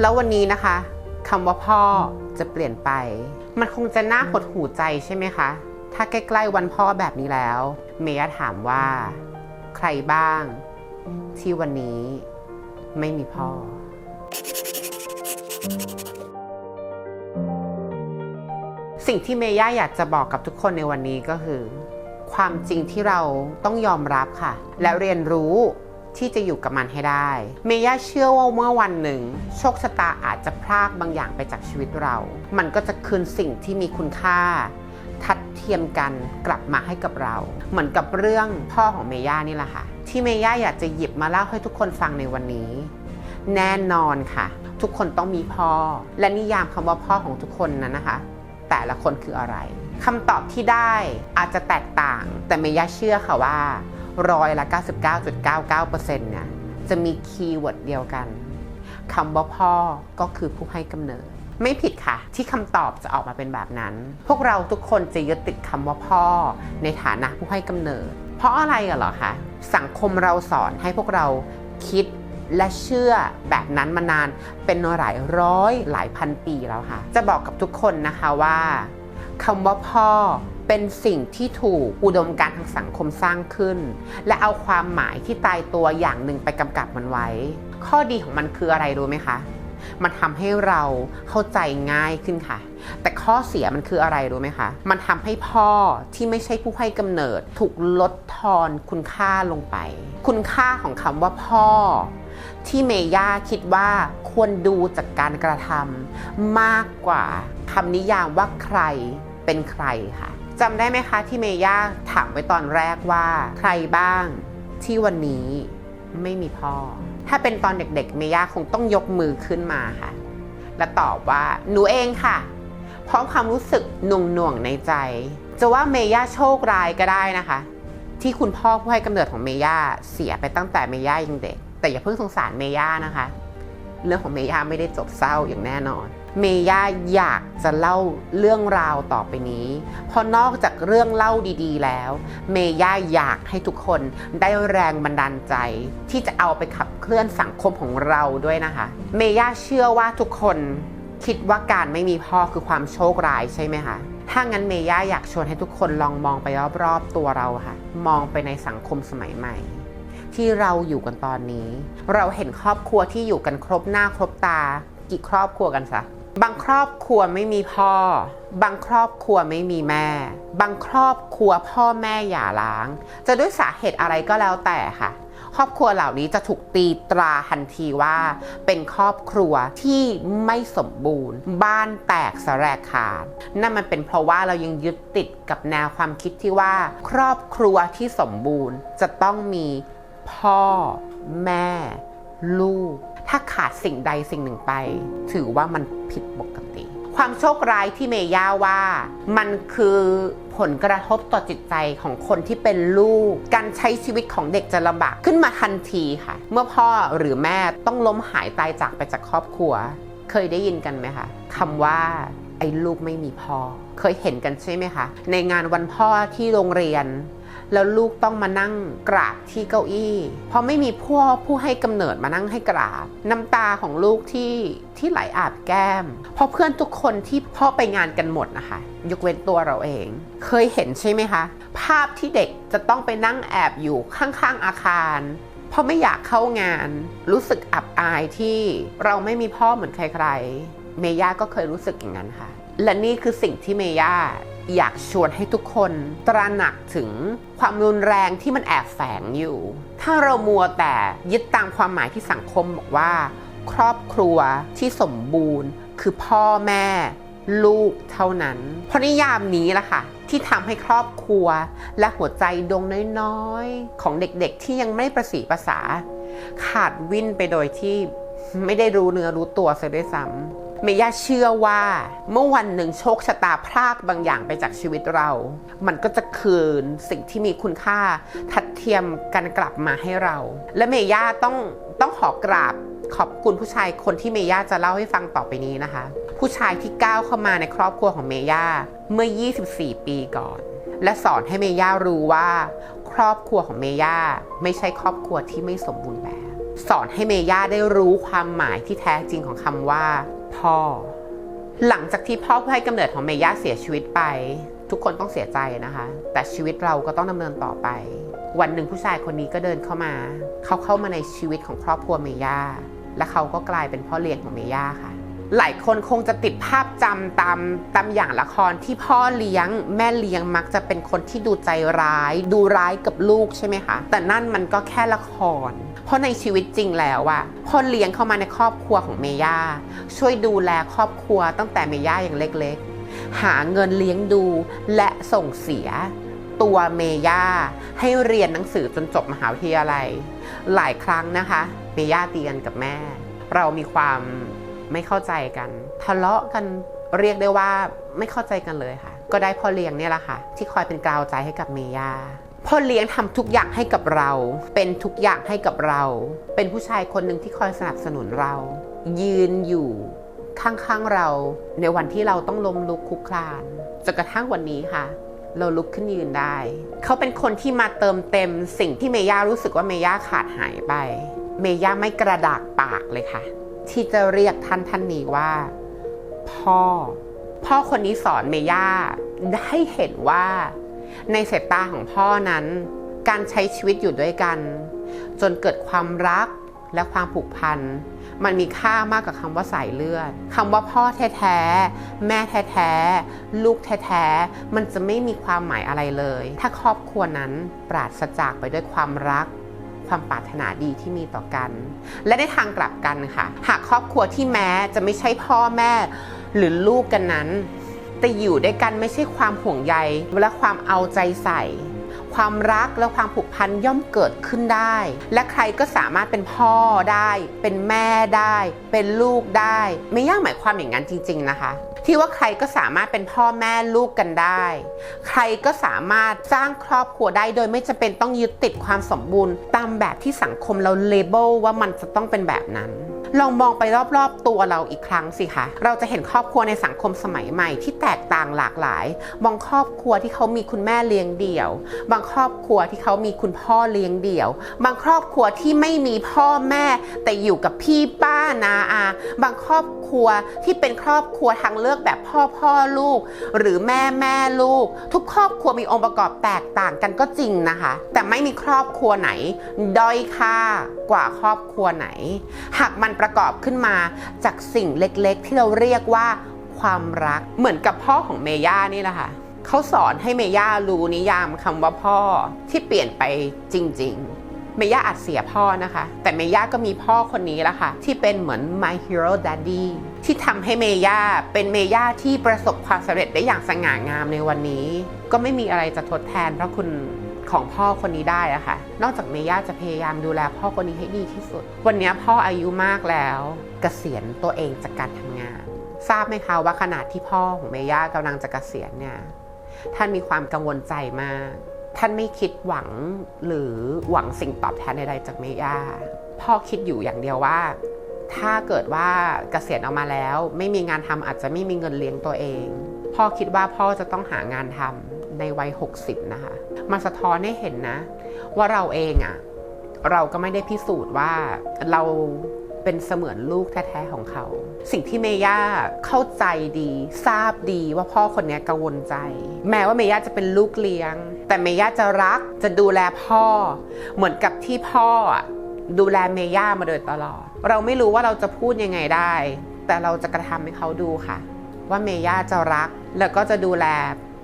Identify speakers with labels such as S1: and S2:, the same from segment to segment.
S1: แล้ววันนี้นะคะคำว่าพ่อจะเปลี่ยนไป มันคงจะน่าหดหูใจใช่ไหมคะ ถ้าใกล้ๆวันพ่อแบบนี้แล้ว เมย่าถามว่า ใครบ้าง ที่วันนี้ไม่มีพ่อ สิ่งที่เมย่าอยากจะบอกกับทุกคนในวันนี้ก็คือ ความจริงที่เราต้องยอมรับค่ะ และเรียนรู้ ที่จะอยู่กับมันให้ได้ เมย่าเชื่อว่าเมื่อวันหนึ่ง โชคชะตาอาจจะพรากบางอย่างไปจากชีวิตเรา มันก็จะคืนสิ่งที่มีคุณค่า ทัดเทียมกันกลับมาให้กับเรา เหมือนกับเรื่องพ่อของเมย่านี่แหละค่ะ ที่เมย่าอยากจะหยิบมาเล่าให้ทุกคนฟังในวันนี้ แน่นอนค่ะ ทุกคนต้องมีพ่อ และนิยามคำว่าพ่อของทุกคนนั้นนะคะ แต่ละคนคืออะไรคำตอบที่ได้อาจจะแตกต่าง แต่เมย่าเชื่อค่ะว่า ร้อยละ 99.99%เนี่ยจะมีคีย์เวิร์ดเดียวกันคำว่าพ่อก็คือผู้ให้กำเนิด ไม่ผิดค่ะ ที่คำตอบจะออกมาเป็นแบบนั้น พวกเราทุกคนจะยึดติดคำว่าพ่อ ในฐานะผู้ให้กำเนิด เพราะอะไรอะเหรอคะสังคมเราสอนให้พวกเราคิดและเชื่อแบบนั้นมานานเป็นหลายร้อยหลายพันปีแล้วค่ะ จะบอกกับทุกคนนะคะว่า คำว่าพ่อเป็นสิ่งที่ถูกอุดมการทางสังคมสร้างขึ้น และเอาความหมายที่ตายตัวอย่างหนึ่งไปกำกับมันไว้ ข้อดีของมันคืออะไรรู้ไหมคะ มันทำให้เราเข้าใจง่ายขึ้นค่ะ แต่ข้อเสียมันคืออะไรรู้ไหมคะ มันทำให้พ่อที่ไม่ใช่ผู้ให้กำเนิด ถูกลดทอนคุณค่าลงไป คุณค่าของคำว่าพ่อ ที่เมย่าคิดว่าควรดูจากการกระทำมากกว่าคำนิยามว่าใครเป็นใครค่ะจำได้ไหมคะที่เมย่าถามไว้ตอนแรกว่าใครบ้างที่วันนี้ไม่มีพ่อ ถ้าเป็นตอนเด็กๆ เมย่าคงต้องยกมือขึ้นมาค่ะ และตอบว่าหนูเองค่ะ พร้อมความรู้สึกหน่วงหน่วงในใจ จะว่าเมย่าโชคร้ายก็ได้นะคะ ที่คุณพ่อผู้ให้กำเนิดของเมย่าเสียไปตั้งแต่เมย่ายังเด็ก แต่อย่าเพิ่งสงสารเมย่านะคะ เรื่องของเมย่าไม่ได้จบเศร้าอย่างแน่นอน เมย่าอยากจะเล่าเรื่องราวต่อไปนี้ เพราะนอกจากเรื่องเล่าดีๆแล้ว เมย่าอยากให้ทุกคนได้แรงบันดาลใจ ที่จะเอาไปขับเคลื่อนสังคมของเราด้วยนะคะ เมย่าเชื่อว่าทุกคนคิดว่าการไม่มีพ่อคือความโชคร้ายใช่ไหมคะถ้างั้นเมย่าอยากชวนให้ทุกคนลองมองไปรอบๆตัวเราค่ะ มองไปในสังคมสมัยใหม่ ที่เราอยู่กันตอนนี้ เราเห็นครอบครัวที่อยู่กันครบหน้าครบตา กี่ครอบครัวกันซะบางครอบครัวไม่มีพ่อ บางครอบครัวไม่มีแม่ บางครอบครัวพ่อแม่หย่าร้าง จะด้วยสาเหตุอะไรก็แล้วแต่ค่ะ ครอบครัวเหล่านี้จะถูกตีตราทันทีว่า เป็นครอบครัวที่ไม่สมบูรณ์ บ้านแตกสลายขาด นั่นมันเป็นเพราะว่าเรายังยึดติดกับแนวความคิดที่ว่า ครอบครัวที่สมบูรณ์จะต้องมี พ่อ แม่ ลูก ถ้าขาดสิ่งใดสิ่งหนึ่งไป ถือว่ามันผิดปกติ ความโชคร้ายที่เมย่าว่า มันคือผลกระทบต่อจิตใจของคนที่เป็นลูก การใช้ชีวิตของเด็กจะลำบากขึ้นมาทันทีค่ะ เมื่อพ่อหรือแม่ต้องล้มหายตายจากไปจากครอบครัว เคยได้ยินกันไหมคะคำว่าไอ้ลูกไม่มีพ่อ เคยเห็นกันใช่ไหมคะ ในงานวันพ่อที่โรงเรียน แล้วลูกต้องมานั่งกราบที่เก้าอี้เพราะไม่มีพ่อผู้ให้กำเนิดมานั่งให้กราบ น้ำตาของลูกที่ที่ไหลอาบแก้ม เพราะเพื่อนทุกคนที่พ่อไปงานกันหมดนะคะยกเว้นตัวเราเอง เคยเห็นใช่ไหมคะ ภาพที่เด็กจะต้องไปนั่งแอบอยู่ข้างๆอาคารเพราะไม่อยากเข้างาน รู้สึกอับอายที่เราไม่มีพ่อเหมือนใครๆ เมย่าก็เคยรู้สึกอย่างนั้นค่ะ และนี่คือสิ่งที่เมย่าอยากชวนให้ทุกคนตระหนักถึงความรุนแรงที่มันแอบแฝงอยู่ ถ้าเรามัวแต่ยึดตามความหมายที่สังคมบอกว่า ครอบครัวที่สมบูรณ์ คือพ่อแม่ ลูกเท่านั้น เพราะนิยามนี้แหละค่ะ ที่ทำให้ครอบครัว และหัวใจดวงน้อยๆ ของเด็กๆ ที่ยังไม่ประสีภาษา ขาดวิ่นไปโดยที่ไม่ได้รู้เนื้อรู้ตัวซะด้วยซ้ำ เมย่าเชื่อว่าเมื่อวันหนึ่งโชคชะตาพรากบางอย่างไปจากชีวิตเรา มันก็จะคืนสิ่งที่มีคุณค่าทัดเทียมกันกลับมาให้เรา และเมย่าต้องต้องขอกราบขอบคุณผู้ชายคนที่เมย่าจะเล่าให้ฟังต่อไปนี้นะคะ ผู้ชายที่ก้าวเข้ามาในครอบครัวของเมย่าเมื่อ 24 ปีก่อน และสอนให้เมย่ารู้ว่า ครอบครัวของเมย่าไม่ใช่ครอบครัวที่ไม่สมบูรณ์แบบ สอนให้เมย่าได้รู้ความหมายที่แท้จริงของคำว่า พ่อ หลังจากที่พ่อผู้ให้กำเนิดของเมย่าเสียชีวิตไป ทุกคนต้องเสียใจนะคะ แต่ชีวิตเราก็ต้องดำเนินต่อไป วันหนึ่งผู้ชายคนนี้ก็เดินเข้ามา เขาเข้ามาในชีวิตของครอบครัวเมย่าและเขาก็กลายเป็นพ่อเลี้ยงของเมย่าค่ะ หลายคนคงจะติดภาพจำตามตามอย่างละครที่พ่อเลี้ยง แม่เลี้ยงมักจะเป็นคนที่ดูใจร้าย ดูร้ายกับลูกใช่ไหมคะแต่นั่นมันก็แค่ละคร เพราะในชีวิตจริงแล้วอะพ่อเลี้ยงเข้ามาในครอบครัวของเมย่าช่วยดูแลครอบครัวตั้งแต่เมย่าอย่างเล็กๆ หาเงินเลี้ยงดูและส่งเสีย ตัวเมย่าให้เรียนหนังสือจนจบมหาวิทยาลัย หลายครั้งนะคะ เมย่าตีกันกับแม่ เรามีความไม่เข้าใจกัน ทะเลาะกันเรียกได้ว่าไม่เข้าใจกันเลยค่ะ ก็ได้พ่อเลี้ยงเนี่ยแหละค่ะ ที่คอยเป็นกาวใจให้กับเมย่า พ่อเลี้ยงทำทุกอย่างให้กับเรา เป็นทุกอย่างให้กับเรา เป็นผู้ชายคนหนึ่งที่คอยสนับสนุนเรา ยืนอยู่ข้างๆเราในวันที่เราต้องล้มลุกคลุกคลานจนกระทั่งวันนี้ค่ะ เราลุกขึ้นยืนได้ เขาเป็นคนที่มาเติมเต็มสิ่งที่เมย่ารู้สึกว่าเมย่าขาดหายไป เมย่าไม่กระดากปากเลยค่ะ ที่จะเรียกท่านท่านนี้ว่า พ่อ พ่อคนนี้สอนเมย่าได้เห็นว่า ในสายตาของพ่อนั้น การใช้ชีวิตอยู่ด้วยกัน จนเกิดความรักและความผูกพัน มันมีค่ามากกว่าคำว่าสายเลือดคำว่าพ่อแท้ๆ แม่แท้ๆ ลูกแท้ๆ มันจะไม่มีความหมายอะไรเลย ถ้าครอบครัวนั้นปราศจากไปด้วยความรัก ความปรารถนาดีที่มีต่อกัน และในทางกลับกันค่ะ หากครอบครัวที่แม้จะไม่ใช่พ่อแม่หรือลูกกันนั้น แต่อยู่ด้วยกันไม่ใช่ความห่วงใยและความเอาใจใส่ ความรักและความผูกพันย่อมเกิดขึ้นได้ และใครก็สามารถเป็นพ่อได้ เป็นแม่ได้ เป็นลูกได้ ไม่ยากหมายความอย่างนั้นจริง ๆ นะคะ ที่ว่าใครก็สามารถเป็นพ่อแม่ลูกกันได้ ใครก็สามารถสร้างครอบครัวได้โดยไม่จำเป็นต้องยึดติดความสมบูรณ์ ตามแบบที่สังคมเราเลเบลว่ามันจะต้องเป็นแบบนั้น ลองมองไปรอบๆตัวเราอีกครั้งสิคะ เราจะเห็นครอบครัวในสังคมสมัยใหม่ที่แตกต่างหลากหลาย บางครอบครัวที่เขามีคุณแม่เลี้ยงเดี่ยว บางครอบครัวที่เขามีคุณพ่อเลี้ยงเดี่ยว บางครอบครัวที่ไม่มีพ่อแม่แต่อยู่กับพี่ป้านาอา บางครอบครัวที่เป็นครอบครัวทางเลือกแบบพ่อพ่อลูก หรือแม่แม่ลูก ทุกครอบครัวมีองค์ประกอบแตกต่างกันก็จริงนะคะ แต่ไม่มีครอบครัวไหน ด้อยค่ากว่าครอบครัวไหน หากมันประกอบขึ้นมาจากสิ่งเล็กๆ ที่เราเรียกว่าความรักเหมือนกับพ่อของเมย่านี่แหละค่ะเขาสอนให้เมย่ารู้นิยามคำว่าพ่อที่เปลี่ยนไปจริง ๆ เมย่าอาจเสียพ่อนะคะ แต่เมย่าก็มีพ่อคนนี้แหละค่ะ ที่เป็นเหมือน my hero daddy ที่ทำให้เมย่าเป็นเมย่าที่ประสบความสำเร็จได้อย่างสง่างามในวันนี้ ก็ไม่มีอะไรจะทดแทนเพราะคุณ ของพ่อคนนี้ได้อะค่ะ นอกจากเมย่าจะพยายามดูแลพ่อคนนี้ให้ดีที่สุด วันนี้พ่ออายุมากแล้วเกษียณตัวเองจากการทำงาน ทราบไหมคะว่าขณะที่พ่อของเมย่ากำลังจะเกษียณเนี่ยท่านมีความกังวลใจมาก ท่านไม่คิดหวังหรือหวังสิ่งตอบแทนใดๆจากเมย่าพ่อคิดอยู่อย่างเดียวว่า ถ้าเกิดว่าเกษียณออกมาแล้ว ไม่มีงานทำอาจจะไม่มีเงินเลี้ยงตัวเอง พ่อคิดว่าพ่อจะต้องหางานทำ ในวัย 60 นะคะมาสะท้อนให้เห็นนะ ว่าเราเองอะเราก็ไม่ได้พิสูจน์ว่าเราเป็นเสมือนลูกแท้ๆของเขา สิ่งที่เมย่าเข้าใจดี ทราบดีว่าพ่อคนนี้กังวลใจ แม้ว่าเมย่าจะเป็นลูกเลี้ยง แต่เมย่าจะรักจะดูแลพ่อ เหมือนกับที่พ่อดูแลเมย่ามาโดยตลอด เราไม่รู้ว่าเราจะพูดยังไงได้ แต่เราจะกระทำให้เขาดูค่ะ ว่าเมย่าจะรักแล้วก็จะดูแล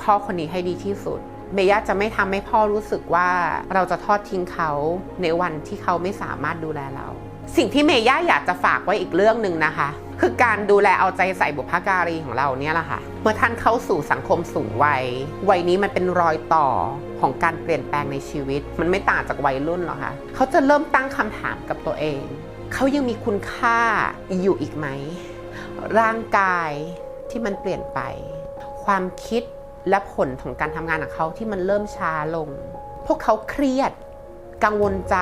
S1: พ่อคนนี้ให้ดีที่สุด เมย่าจะไม่ทำให้พ่อรู้สึกว่าเราจะทอดทิ้งเขาในวันที่เขาไม่สามารถดูแลเรา สิ่งที่เมย่าอยากจะฝากไว้อีกเรื่องหนึ่งนะคะ คือการดูแลเอาใจใส่บุพการีของเราเนี่ยแหละค่ะ เมื่อท่านเข้าสู่สังคมสูงวัย วัยนี้มันเป็นรอยต่อของการเปลี่ยนแปลงในชีวิต มันไม่ต่างจากวัยรุ่นหรอกค่ะเขาจะเริ่มตั้งคำถามกับตัวเอง เขายังมีคุณค่าอยู่อีกไหมร่างกายที่มันเปลี่ยนไป ความคิด และผลของการทำงานของเขาที่มันเริ่มช้าลง พวกเขาเครียด กังวลใจ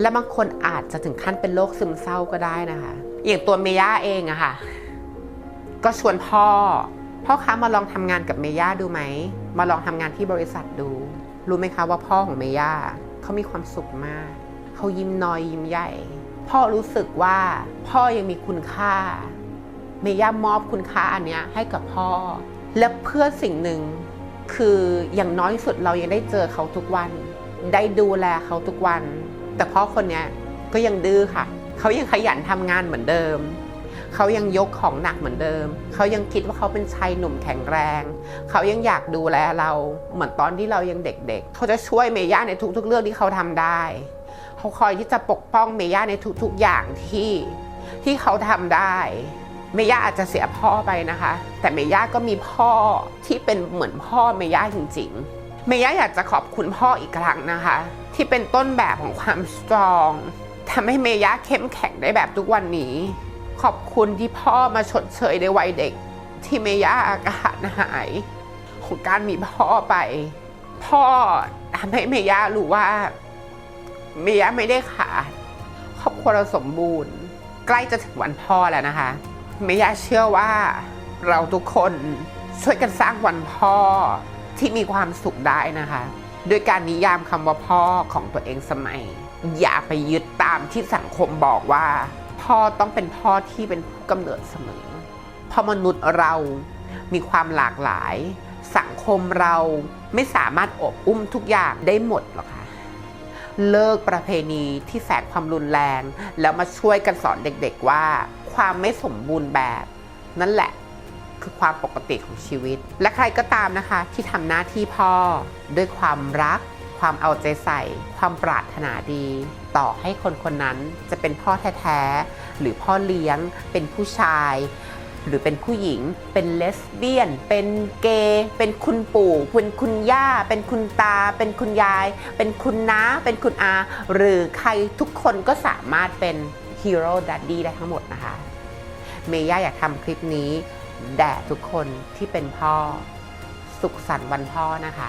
S1: และบางคนอาจจะถึงขั้นเป็นโรคซึมเศร้าก็ได้นะคะ อย่างตัวเมย่าเองอะค่ะ ก็ชวนพ่อ พ่อคะมาลองทำงานกับเมย่าดูไหม มาลองทำงานที่บริษัทดู รู้ไหมคะว่าพ่อของเมย่าเขามีความสุขมาก เขายิ้มน้อยยิ้มใหญ่ พ่อรู้สึกว่าพ่อยังมีคุณค่า เมย่ามอบคุณค่าอันเนี้ยให้กับพ่อ และเพื่อสิ่งหนึ่งคืออย่างน้อยสุดเรายังได้เจอเขาทุกวัน ได้ดูแลเขาทุกวัน แต่พ่อคนนี้ก็ยังดื้อค่ะ เขายังขยันทำงานเหมือนเดิม เขายังยกของหนักเหมือนเดิม เขายังคิดว่าเขาเป็นชายหนุ่มแข็งแรง เขายังอยากดูแลเราเหมือนตอนที่เรายังเด็กๆเขาจะช่วยเมย่าในทุกๆ เรื่องที่เขาทำได้ เขาคอยที่จะปกป้องเมย่าในทุกๆอย่างที่ที่เขาทำได้ เมย่าอาจจะเสียพ่อไปนะคะ แต่เมย่าก็มีพ่อที่เป็นเหมือนพ่อเมย่าจริง ๆ เมย่าอยากจะขอบคุณพ่ออีกครั้งนะคะ ที่เป็นต้นแบบของความสตรองทำให้เมย่าเข้มแข็งได้แบบทุกวันนี้ ขอบคุณที่พ่อมาชดเชยในวัยเด็ก ที่เมย่าอาการหาย ของการมีพ่อไป พ่อทำให้เมย่ารู้ว่า เมย่าไม่ได้ขาดครอบครัวเราสมบูรณ์ ใกล้จะถึงวันพ่อแล้วนะคะ เมย่าเชื่อว่าเราทุกคนช่วยกันสร้างวันพ่อที่มีความสุขได้นะคะด้วยการนิยามคำว่าพ่อของตัวเองสมัย อย่าไปยึดตามที่สังคมบอกว่า พ่อต้องเป็นพ่อที่เป็นผู้กำเนิดเสมอเพราะมนุษย์เรามีความหลากหลาย สังคมเราไม่สามารถอบอุ้มทุกอย่างได้หมดหรอกค่ะ เลิกประเพณีที่แฝงความรุนแรง แล้วมาช่วยกันสอนเด็กๆว่า ความไม่สมบูรณ์แบบ นั่นแหละคือความปกติของชีวิต และใครก็ตามนะคะ ที่ทำหน้าที่พ่อ ด้วยความรัก ความเอาใจใส่ ความปรารถนาดี ต่อให้คนคนนั้นจะเป็นพ่อแท้ๆ หรือพ่อเลี้ยง เป็นผู้ชาย หรือเป็นผู้หญิง เป็นเลสเบี้ยน เป็นเกย์เป็นคุณปู่เป็นคุณย่า เป็นคุณตา เป็นคุณยาย เป็นคุณน้า เป็นคุณอา หรือใครทุกคนก็สามารถเป็นฮีโร่ดัดดี้ได้ทั้งหมดนะคะ เมย่าอยากทำคลิปนี้ แด่ทุกคนที่เป็นพ่อ สุขสันต์วันพ่อนะคะ